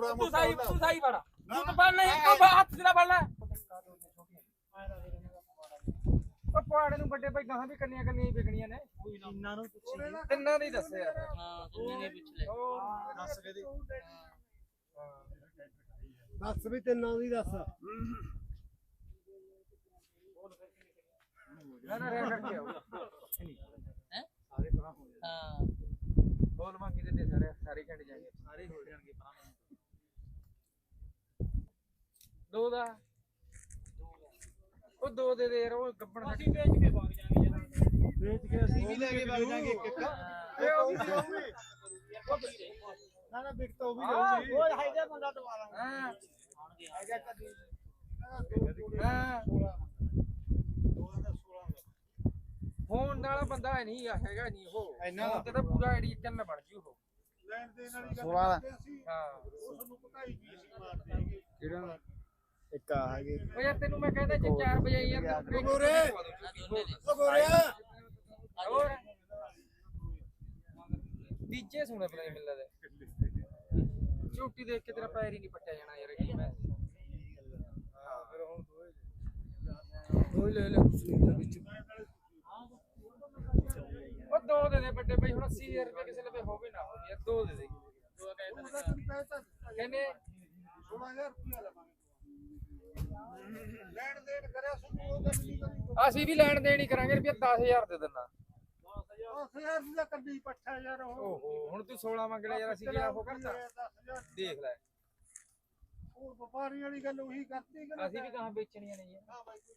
ਤੂੰ ਤੂੰ ਤੂੰ ਤਾਂ ਤੂੰ ਹੱਥ ਸਿਰਾ ਫੜ ਲੈ। ਉਹ ਪਹਾੜੇ ਨੂੰ ਵੱਡੇ ਭਾਈ ਗਾਹਾਂ ਵੀ ਕੰਨੀਆਂ ਕੰਨੀਆਂ ਹੀ ਵਿਕਣੀਆਂ ਨੇ। ਇਹਨਾਂ ਨੂੰ। ਪੁੱਛੀ ਤਿੰਨਾਂ ਦੀ ਦੱਸਿਆ। ਹਾਂ ਦੇ ਪਿਛਲੇ ਦੱਸ ਕੇ ਦੇ। ਦੱਸ ਵੀ ਤਿੰਨਾਂ ਦੀ ਦੱਸ। ਨਾ ਨਾ ਰਹਿ ਕਰਕੇ ਆਓ। ਹੈ? ਹਾਂ ਬੋਲ ਮੰਗੀ ਦਿੰਦੇ ਸਾਰੇ ਸਾਰੇ ਛੱਡ ਜਾਣਗੇ। ਸਾਰੇ ਹੋ ਜਾਣਗੇ ਪਰਾਂ ਦੋ ਦਾ। ਉਹ ਦੋ ਦੇ ਦੇ ਯਾਰ ਉਹ ਗੱਬਣ ਦਾ ਅਸੀਂ ਵੇਚ ਕੇ ਭਾਗ ਜਾਾਂਗੇ ਯਾਰ। ਵੇਚ ਕੇ ਅਸੀਂ ਵੀ ਲੈ ਕੇ ਵਗ ਜਾਾਂਗੇ ਇੱਕ ਇੱਕ। ਇਹ ਉਹ ਵੀ ਜਾਊਗੀ ਨਾ ਨਾ ਵਿਕ ਤਾਂ ਉਹ ਵੀ ਹਾਂ, ਜਾਊਗੀ ਉਹ ਹਾਈਦਾ ਬੰਦਾ ਦੁਬਾਰਾ ਹਾਂ। ਆਉਣਗੇ ਹਾਂ। ਫੋਨ ਵਾਲਾ ਬੰਦਾ ਹੈ ਨਹੀਂ ਹੈਗਾ ਨਹੀਂ ਉਹ। ਇੰਨਾ ਤੇ ਤਾਂ ਪੂਰਾ ਆਈਡੀ ਚੰਨ ਬਣ ਜੂ ਉਹ। ਲੈਣ ਦੇਣ ਵਾਲੀ ਗੱਲ ਹਾਂ। ਨੂੰ ਪਕਾਈ ਮਾਰ ਦੇਗੇ ਕਿਹੜਾ? ਇੱਕ ਆ ਹੈਗੇ। ਉਹ ਯਾਰ ਤੈਨੂੰ ਮੈਂ ਕਹਿੰਦਾ ਜੇ 4 ਵਜੇ ਆਈ ਯਾਰ ਤੈਨੂੰ ਗੋਰੇ। ਉਹ ਗੋਰਿਆ ਹੋਰ। ਬੀਜੇ ਸੁਣੇ ਪਤਾ ਨਹੀਂ ਮਿਲਦਾ। ਝੂਟੀ ਦੇਖ ਕੇ ਤੇਰਾ ਪੈਰ ਹੀ ਨਹੀਂ ਪੱਟਿਆ ਜਾਣਾ ਯਾਰ ਕੀ ਮੈਂ। ਦੋਈ ਲੈ ਲੈ ਸੁਨੀਤਾ ਵਿੱਚ। ਉਹ ਦੋ ਦੇ ਦੇ ਵੱਡੇ ਭਾਈ ਹੁਣ 80000 ਰੁਪਏ ਕਿਸੇ ਲਵੇ ਹੋਵੇ ਨਾ ਹੋਵੇ ਯਾਰ ਦੋ ਦੇ ਦੇ। ਦੋ ਤਾਂ ਕਹਿੰਦੇ 16000 ਰੁਪਇਆ ਲਵਾਂਗੇ। ਲੈਣ ਦੇਣ ਕਰਿਆ ਸੁਣੋ ਉਹ ਗੱਲ ਨਹੀਂ ਕਰੀ ਅਸੀਂ ਵੀ ਲੈਣ ਦੇਣ ਹੀ ਕਰਾਂਗੇ ਰੁਪਏ 10000 ਦੇ ਦਿੰਨਾ 10000 ਦੀ ਕੱਢੀ ਪੱਠਾ ਯਾਰ ਉਹ। ਓਹੋ ਹੁਣ ਤੂੰ 16 ਮੰਗ ਲਿਆ ਯਾਰ ਅਸੀਂ ਕਿਹੜਾ ਉਹ ਕਰਤਾ? 10000 ਦੇਖ ਲੈ। ਉਹ ਵਪਾਰੀ ਵਾਲੀ ਗੱਲ ਉਹੀ ਕਰਤੀ ਕਿ ਅਸੀਂ ਵੀ ਕਹਾਂ ਵੇਚਣੀਆਂ ਨਹੀਂ ਯਾਰ ਹਾਂ ਬਾਈ ਕੋਈ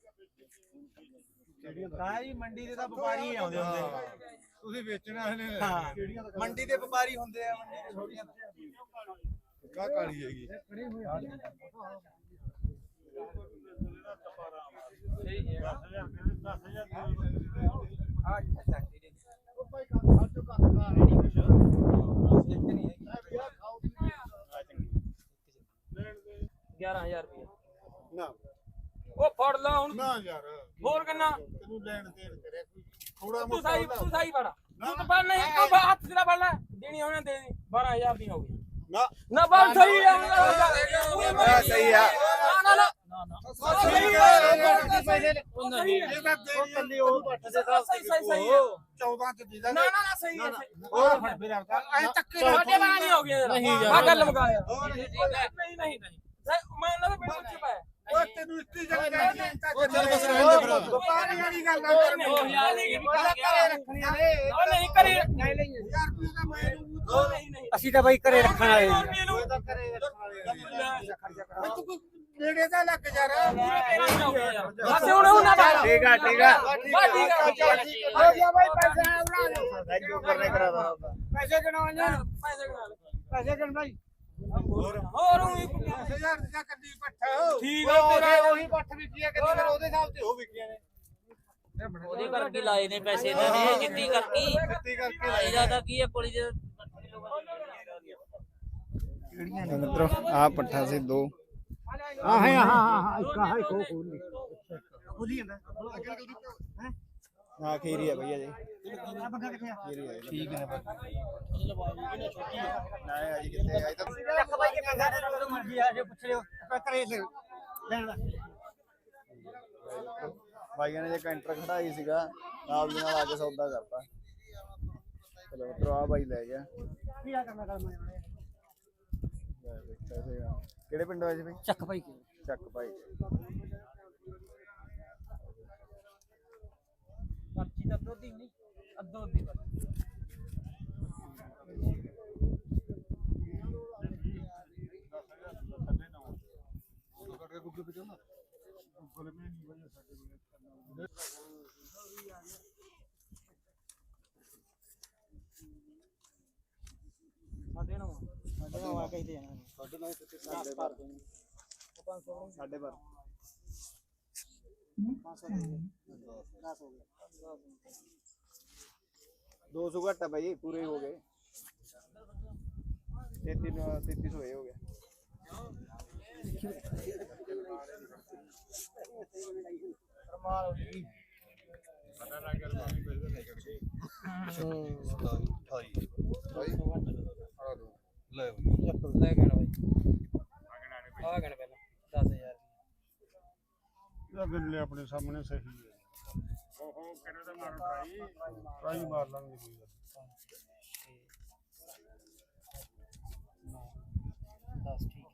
ਵੇਚੀ ਸਾਰੀ ਮੰਡੀ ਦੇ ਤਾਂ ਵਪਾਰੀ ਹੀ ਆਉਂਦੇ ਹੁੰਦੇ ਤੁਸੀਂ ਵੇਚਣਾ ਹਲੇ ਹਾਂ। ਮੰਡੀ ਦੇ ਵਪਾਰੀ ਹੁੰਦੇ ਆ ਮੰਡੀ ਦੇ ਛੋਟੀਆਂ ਕਾ ਕਾਲੀ ਹੈਗੀ ਸਹੀ ਹੈ 10000 ਆ ਚੱਕ ਦੇ ਉਹ ਭਾਈ ਕੰਮ ਹਰ ਜੋ ਕੰਮ ਕਰ ਰੈਡੀ ਕੁਛ ਇੱਕ ਨਹੀਂ ਹੈਗੀ ਖਾਓ ਲੈਣ ਦੇ 11000 ਰੁਪਏ ਨਾ ਉਹ ਫੜ ਲਾ ਹੁਣ ਨਾ ਯਾਰ। ਹੋਰ ਕਿੰਨਾ ਤੈਨੂੰ ਲੈਣ ਦੇਣ ਕਰਿਆ ਕੋਈ। ਥੋੜਾ ਤੂੰ ਸਹੀ ਤੂੰ ਸਹੀ ਫੜ। ਤੂੰ ਤਾਂ ਫੜ ਨਹੀਂ ਤੂੰ ਹੱਥ ਸਿਰਾ ਫੜ ਲੈ। ਦੇਣੀ ਹੋਣਾ ਦੇ ਦੇ 12000 ਦੀ ਹੋ ਗਈ। ਨਾ। ਨਾ ਬਸ ਸਹੀ ਆ ਸਹੀ ਆ। ਨਾ ਨਾ ਨਾ ਸਹੀ ਉਹ ਨਹੀਂ ਇਹ ਤਾਂ ਉਹ ਕੱਲੀ ਉਹ ਪੱਠ ਦੇ ਹਿਸਾਬ ਸਹੀ ਸਹੀ ਸਹੀ ਆ। 14 ਚ ਦੇ ਨਾ ਦਾਂਗੇ ਨਾ ਨਾ ਸਹੀ ਹੈ। ਸਹੀ। ਹੋਰ ਫੜ ਫਿਰ ਆਪਦਾ। ਐ ਤੱਕੇ ਸਾਡੇ ਵਾਲਾ ਨਹੀਂ ਹੋ ਗਿਆ ਨਹੀਂ ਯਾਰ। ਆ ਗੱਲ ਮੁਕਾ ਯਾਰ ਹੋਰ ਨਹੀਂ ਨਹੀਂ ਨਹੀਂ ਸਹੀ, ਮੈਂ ਉਹਨਾਂ ਦਾ ਪਿੰਡ ਚ ਪਾਇਆ ਓਏ ਤੈਨੂੰ ਇੱਤੀ ਜਗ੍ਹਾ ਕਹਿੰਦੀ ਉਹ ਚੱਲ ਬਸ ਰਹਿਣ ਦੇ ਭਰਾ। ਵਪਾਰੀ ਵਾਲੀ ਗੱਲ ਨਾ ਉਹ ਕਰ ਨਹੀਂ ਯਾਰ ਨਹੀਂ ਘਰੇ ਰੱਖਣੀਆਂ ਨੇ। ਉਹ ਨਹੀਂ ਕਰੀ ਯਾਰ ਰੁਪਏ ਦਾ ਮੈਂ ਉਹ ਨਹੀਂ ਨਹੀਂ। ਅਸੀਂ ਤਾਂ ਬਾਈ ਘਰੇ ਰੱਖਣ ਵਾਲੇ ਤਾਂ ਤੂੰ ਕੋਈ ਨੇੜੇ ਦਾ ਲੱਗ ਜਾ ਬਸ ਹੁਣ ਉਹ ਨਾ ਬਾਹਰ ਠੀਕ ਆ। ਠੀਕ ਆ। ਬਸ ਠੀਕ ਆ। ਹੋ ਗਿਆ ਭਾਈ ਪੈਸੇ ਉਡਾ ਜੋ ਕਰਨੇ ਕਰਾ ਦਾ ਪੈਸੇ ਗਣਾਉਣ ਜਾ ਪੈਸੇ ਗਣਾ ਲੈ। ਪੈਸੇ ਗਣ ਭਾਈ ਹੋਰ ਉਹੀ 10000 ਦਾ ਕੱਢੀ ਪੱਠਾ। ਠੀਕ ਆ ਤੇਰਾ ਉਹੀ ਪੱਠ ਵਿਕੀ ਆ ਕਿੰਨੀ ਫਿਰ ਉਹਦੇ ਹਿਸਾਬ ਤੇ। ਉਹ ਵਿਕੀਆਂ ਨੇ। ਉਹਦੇ ਕਰਕੇ ਲਾਏ ਨੇ ਪੈਸੇ ਇਹਨਾਂ ਨੇ ਜਿੱਤੀ ਕਰਕੇ ਖੇਤੀ ਕਰਕੇ ਇਹਦਾ ਤਾਂ ਕੀ ਹੈ ਪੁਲਿਸ ਦੇ ਮਿੱਤਰੋ? ਆ ਪੱਠਾ ਸੀ ਦੋ। ਹਾਂ ਹੈ ਹਾਂ ਹਾਂ ਇੱਕ ਹੈ ਕੋ ਖੋਲੀ ਖੁੱਲੀ ਜਾਂਦਾ। ਹਾਂ? ਖੀਰੀ ਆ ਭਈਆ ਜੀ। ਠੀਕ ਨੇ ਨਾ ਅਜੀ ਕਿੱਥੇ ਆਈ ਤਾਂ ਰੱਖ ਭਾਈ ਕਿੰਨਾ ਸਾਡੇ ਨਾਲ ਮਰਜ਼ੀ ਆ ਜੇ ਪੁੱਛ ਲਿਓ। ਕਰੇ ਲੈਣ ਦਾ। ਬਾਈਆਂ ਨੇ ਜੇ ਕੈਂਟਰ ਖੜਾਈ ਸੀਗਾ ਨਾਲ ਦੀ ਨਾਲ ਆ ਕੇ ਸੌਦਾ ਕਰਤਾ। ਚਲੋ ਮਿੱਤਰੋ ਆ ਬਾਈ ਲੈ ਗਿਆ। ਕੀ ਆ ਕਰਨਾ ਕਰਨਾ ਇਹਨੇ ਲੈ ਬਈ, ਪੈਸੇ ਆ। ਕਿਹੜੇ ਪਿੰਡ ਹੋਏ ਸੀ ਬਈ? ਚੱਕ ਭਾਈ। ਚੱਕ ਭਾਈ। ਪਰਚੀ ਤਾਂ ਦੁੱਧ ਹੀ ਨਹੀਂ ਅੱਧੋ ਅੱਧੀ ਸਾਡੇ ਨਾਲ ਸਾਡੇ ਨਾਲ ਆ ਕਹੀ ਤੇ ਜਾਣਾ ਸਾਡੇ ਨਾਲ ਤੇ ਸਾਡੇ ਪਰ ਸਾਡੇ ਪਰ ਦੋ ਸੌ ਘੱਟ ਆ ਭਾਈ ਪੂਰੇ ਹੋ ਗਏ 33 33 ਹੋਏ ਲੈ ਬਈ। ਲੈ ਗਣ ਬਾਈ। ਆ ਗਣ ਪਹਿਲਾਂ 10000 ਇਹਦਾ ਬਿੱਲ ਲਿਆ ਆਪਣੇ ਸਾਹਮਣੇ ਸਹੀ ਹੈ। ਓਹੋ ਕਿਹਨੇ ਦਾ ਮਾਰੋ ਟਰਾਈ ਟਰਾਈ ਮਾਰ ਲਾਂਗੇ ਕੋਈ ਗੱਲ ਨੀ। 10 ਠੀਕ